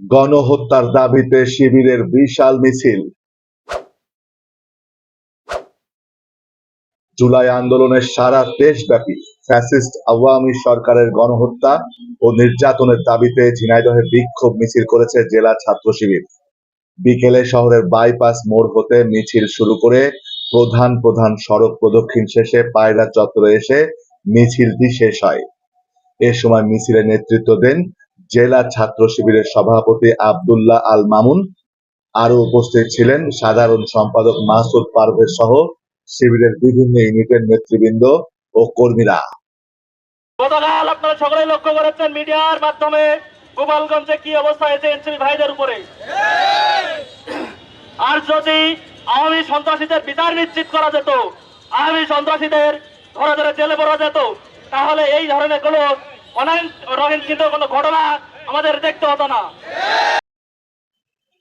গণহত্যার দাবিতে শিবিরের বিশাল মিছিল। জুলাই আন্দোলনের সারা দেশব্যাপী ফ্যাসিস্ট আওয়ামী সরকারের গণহত্যা ও নির্যাতনের দাবিতে ঝিনাইদহে বিক্ষোভ মিছিল করেছে জেলা ছাত্র শিবির। বিকেলে শহরের বাইপাস মোড় হতে মিছিল শুরু করে প্রধান প্রধান সড়ক প্রদক্ষিণ শেষে পায়রা চত্বরে এসে মিছিলটি শেষ হয়। এ সময় মিছিলে নেতৃত্ব দেন জেলা ছাত্র শিবিরের সভাপতি আব্দুল্লাহ আল মামুন। আরও উপস্থিত ছিলেন সাধারণ সম্পাদক মাসুদ পারভেজ সহ শিবিরের বিভিন্ন ইউনিটের নেতৃবৃন্দ ও কর্মীরা। গতকাল আপনারা সকলেই লক্ষ্য করেছেন মিডিয়ার মাধ্যমে গোপালগঞ্জে কি অবস্থা হয়েছে এনসিপি ভাইদের উপরে? আর যদি আওয়ামী সন্ত্রাসীদের বিচার নিশ্চিত করা যেত, আওয়ামী সন্ত্রাসীদের ধরে ধরে জেলে পড়া যেত, তাহলে এই ধরনের কোনো অনেক কোনো ঘটনা আমাদের দেখতে হতো না।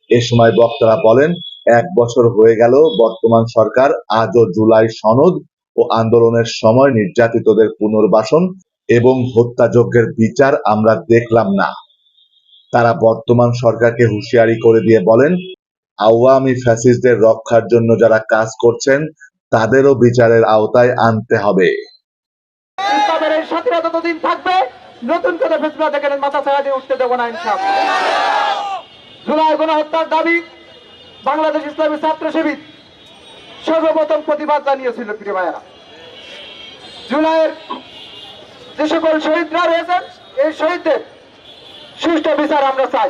এ সময় বক্তারা বলেন এক বছর হয়ে গেল বর্তমান সরকার আজও জুলাই সনদ ও আন্দোলনের সময় নির্যাতিতদের পুনর্বাসন এবং হত্যাযজ্ঞের বিচার আমরা দেখলাম না। তারা বর্তমান সরকারকে হুঁশিয়ারি করে দিয়ে বলেন আওয়ামী ফ্যাসিস্টদের রক্ষার জন্য যারা কাজ করছেন তাদেরও বিচারের আওতায় আনতে হবে। থাকবে নতুন করে ফেসবুক দেখেন, মাথা ছাড়া দিয়ে উঠতে দেবো না, ইনশাআল্লাহ। জুলাই গণহত্যার দাবি, বাংলাদেশ ইসলামী ছাত্র শিবির সর্বপ্রথম প্রতিবাদ জানিয়েছিল, প্রিয় ভাইয়েরা। জুলাইয়ের যে সকল শহীদরা রয়েছেন, এই শহীদদের সুষ্ঠু বিচার আমরা চাই।